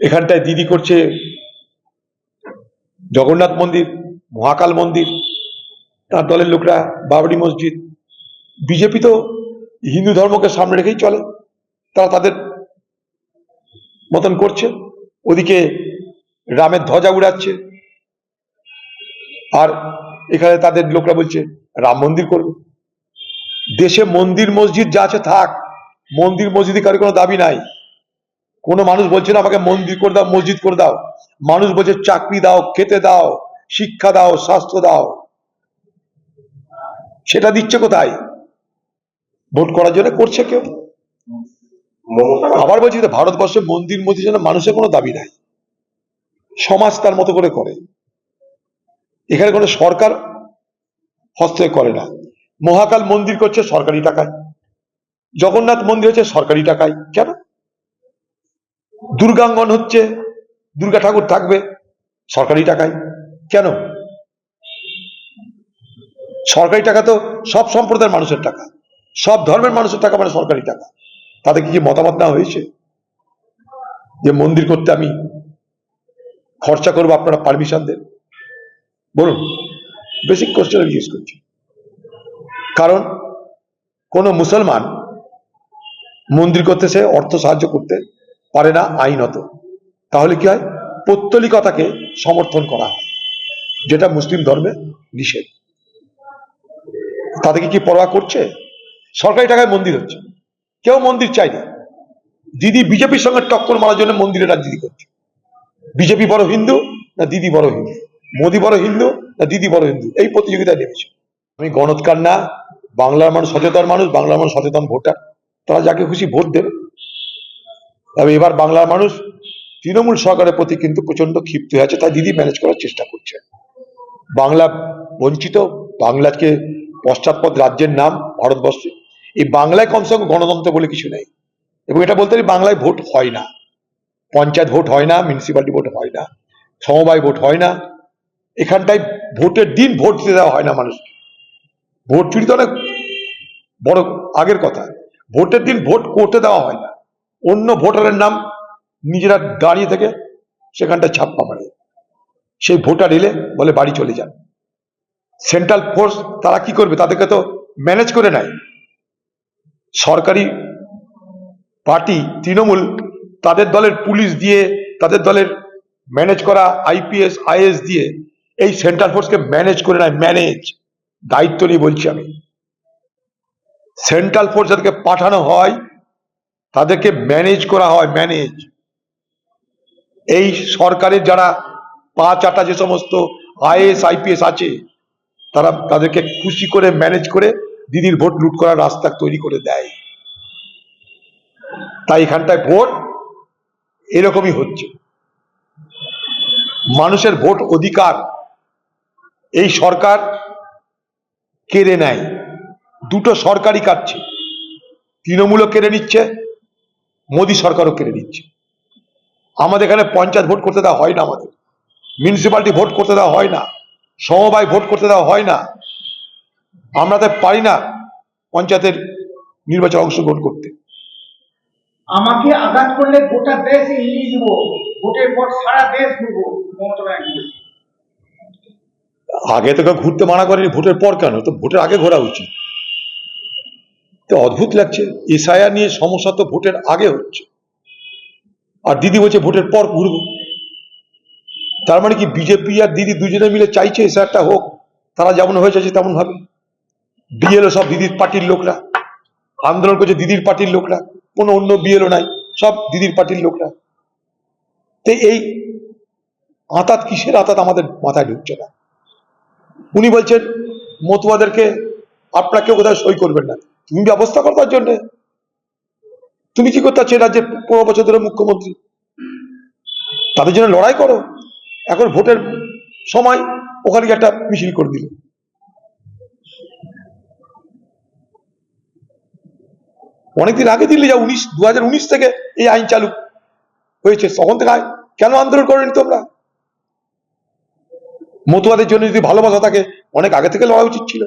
এখানটায় দিদি করছে জগন্নাথ মন্দির, মহাকাল মন্দির, তার দলের লোকরা বাবরি মসজিদ। বিজেপি তো হিন্দু ধর্মকে সামনে রেখেই চলে, তারা তাদের মতন করছে। ওদিকে রামের ধ্বজা উড়াচ্ছে। আর এখানে তাদের লোকরা বলছে, রাম মন্দির করবে দেশে মন্দির মসজিদ যা আছে থাক, মন্দির মসজিদে কারও কোনো দাবি নাই। কোনো মানুষ বলছে না আমাকে মন্দির করে দাও, মসজিদ করে দাও। মানুষ বলছে চাকরি দাও, খেতে দাও, শিক্ষা দাও, স্বাস্থ্য দাও। সেটা দিচ্ছে কোথায়? ভোট করার জন্য করছে কেউ? আবার বলছি ভারতবর্ষে মন্দির মসজিদ যেন মানুষের কোনো দাবি নাই। সমাজ তার মতো করে করে। এখানে কোনো সরকার হস্তক্ষেপ করে না। মহাকাল মন্দির করছে সরকারি টাকায়। জগন্নাথ মন্দির হচ্ছে সরকারি টাকায়। কেন? দুর্গাঙ্গন হচ্ছে, দুর্গা ঠাকুর থাকবে, সরকারি টাকায়। কেন? সরকারি টাকা তো সব সম্প্রদায়ের মানুষের টাকা। সব ধর্মের মানুষের টাকা মানে সরকারি টাকা। তাদের কি মতামত না হয়েছে? যে মন্দির করতে আমি খরচা করব আপনারা পারমিশন দেন? বলুন বেসিক কোশ্চেন জিজ্ঞেস করছি। কারণ কোন মুসলমান মন্দির করতে সে অর্থ সাহায্য করতে পারে না আইনত। তাহলে কি হয়? পৌত্তলিকতাকে সমর্থন করা হয়, যেটা মুসলিম ধর্মে নিষেধ। তাদেরকে কি পরোয়া করছে? সরকারি টাকায় মন্দির হচ্ছে। কেউ মন্দির চাই না। দিদি বিজেপির সঙ্গে টক্কর মারার জন্য মন্দিরে রাজনীতি করছে। বিজেপি বড় হিন্দু না দিদি বড় হিন্দু? মোদি বড় হিন্দু না দিদি বড় হিন্দু? এই প্রতিযোগিতায় নেমেছে। আমি গণৎকার না, বাংলার মানুষ সচেতন মানুষ, বাংলার মানুষ সচেতন ভোটার। তারা যাকে খুশি ভোট দেবে। তবে এবার বাংলার মানুষ তৃণমূল সরকারের প্রতি কিন্তু প্রচণ্ড ক্ষিপ্ত হয়ে আছে, তাই দিদি ম্যানেজ করার চেষ্টা করছে। বাংলা বঞ্চিত, বাংলাকে পশ্চাৎপদ রাজ্যের নাম, ভারতবর্ষে। এই বাংলায় কমসে কম গণতন্ত্র বলে কিছু নেই। এবং এটা বলতে বাংলায় ভোট হয় না। পঞ্চায়েত ভোট হয় না মিউনিসিপালিটি ভোট হয় না, সমবায় ভোট হয় না। এখানটায় ভোটের দিন ভোট দিতে দেওয়া হয় না মানুষকে। ভোট চুরি তো অনেক বড় আগের কথা। ভোটের দিন ভোট করতে দেওয়া হয় না। অন্য ভোটারের নাম নিজেরা দাঁড়িয়ে থেকে সেখানটা ছাপ্পা মারে। সেই ভোটার এলে বলে, বাড়ি চলে যান। সেন্ট্রাল ফোর্স তারা কি করবে? তাদেরকে তো ম্যানেজ করে নেয়। সরকারি পার্টি তৃণমূল, তাদের দলের পুলিশ দিয়ে, তাদের দলের ম্যানেজ করা আইপিএস আইএস দিয়ে এই সেন্ট্রাল ফোর্সকে ম্যানেজ করে নেয় ম্যানেজ দায়িত্ব নিয়ে বলছি আমি। সেন্ট্রাল ফোর্স যাদেরকে পাঠানো হয় তাদেরকে ম্যানেজ করা হয় ম্যানেজ এই সরকারের যারা পা চাটা যে সমস্ত আইএস আইপিএস আছে, তারা তাদেরকে খুশি করে ম্যানেজ করে দিদির ভোট লুট করার রাস্তা তৈরি করে দেয়। তাই এখানটায় ভোট এরকমই হচ্ছে। মানুষের ভোট অধিকার এই সরকার কেড়ে নেয়। দুটো সরকারই কাটছে, তৃণমূলও কেড়ে নিচ্ছে মোদী সরকারও কেড়ে নিচ্ছে। আমাদের এখানে পঞ্চায়েত ভোট করতে দেওয়া হয় না আমাদের। মিউনিসিপালিটি ভোট করতে দেওয়া হয় না। সমবায় ভোট করতে দেওয়া হয় না। আমরা তো পারি না পঞ্চায়েতের নির্বাচনে অংশগ্রহণ করতে। আমাকে আঘাত করলে গোটা দেশ এড়িয়ে দিব ভোটের পর সারা দেশ ঘুরবো মমতা ব্যানার্জি। আগে তোকে ঘুরতে মানা করেনি। ভোটের পর কেন? তো ভোটের আগে ঘোরা উচিত। তো অদ্ভুত লাগছে। এসআইআর নিয়ে সমস্যা তো ভোটের আগে হচ্ছে। আর দিদি বলছে ভোটের পর ঘুরবো। তার মানে কি বিজেপি আর দিদি দুজনে মিলে চাইছে এসআইআরটা হোক, তারা যেমন হয়ে চাইছে তেমন ভাবে বিএলও সব দিদির পার্টির লোকরা। আন্দোলন করছে দিদির পার্টির লোকরা। কোনো অন্য বিএলও নাই, সব দিদির পার্টির লোকরা। তো এই আতাত কিসের আতাত আমাদের মাথায় ঢুকছে না। উনি বলছেন, মতুয়াদেরকে আপনাকে কোথাও সই করবেন না। তুমি ব্যবস্থা করো তার জন্য? তুমি কি করতে চাচ্ছ রাজ্যের পনেরো বছর ধরে মুখ্যমন্ত্রী? তাদের জন্য লড়াই করো। এখন ভোটের সময়, ওখানে গিয়ে একটা মিছিল করে দিল। অনেকদিন আগে দিল্লি যা উনিশ দু থেকে এই আইন চালু হয়েছে। তখন থেকে কেন আন্দোলন করেনি তোমরা? মতুয়াদের জন্য যদি ভালোবাসা থাকে, অনেক আগে থেকে লড়া উচিত ছিল।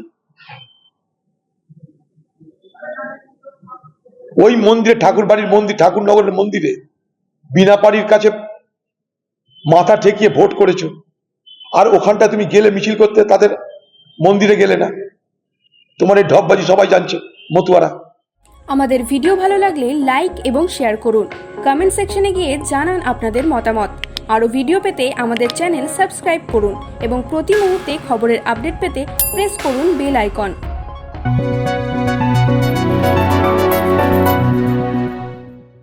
ওই মন্দিরে ঠাকুর বাড়ির মন্দির ঠাকুর নগরের মন্দিরে বিনা পাড়ির কাছে মাথা ঠেকিয়ে ভোট করেছ। আর ওখানটা তুমি গেলে মিছিল করতে, তাদের মন্দিরে গেলে না। তোমার এই ঢপবাজি সবাই জানছে, মতুয়ারা। আমাদের ভিডিও ভালো লাগলে লাইক এবং শেয়ার করুন। কমেন্ট সেকশনে গিয়ে জানান আপনাদের মতামত। আরও ভিডিও পেতে আমাদের চ্যানেল সাবস্ক্রাইব করুন এবং প্রতি মুহূর্তে খবরের আপডেট পেতে প্রেস করুন বেল আইকন।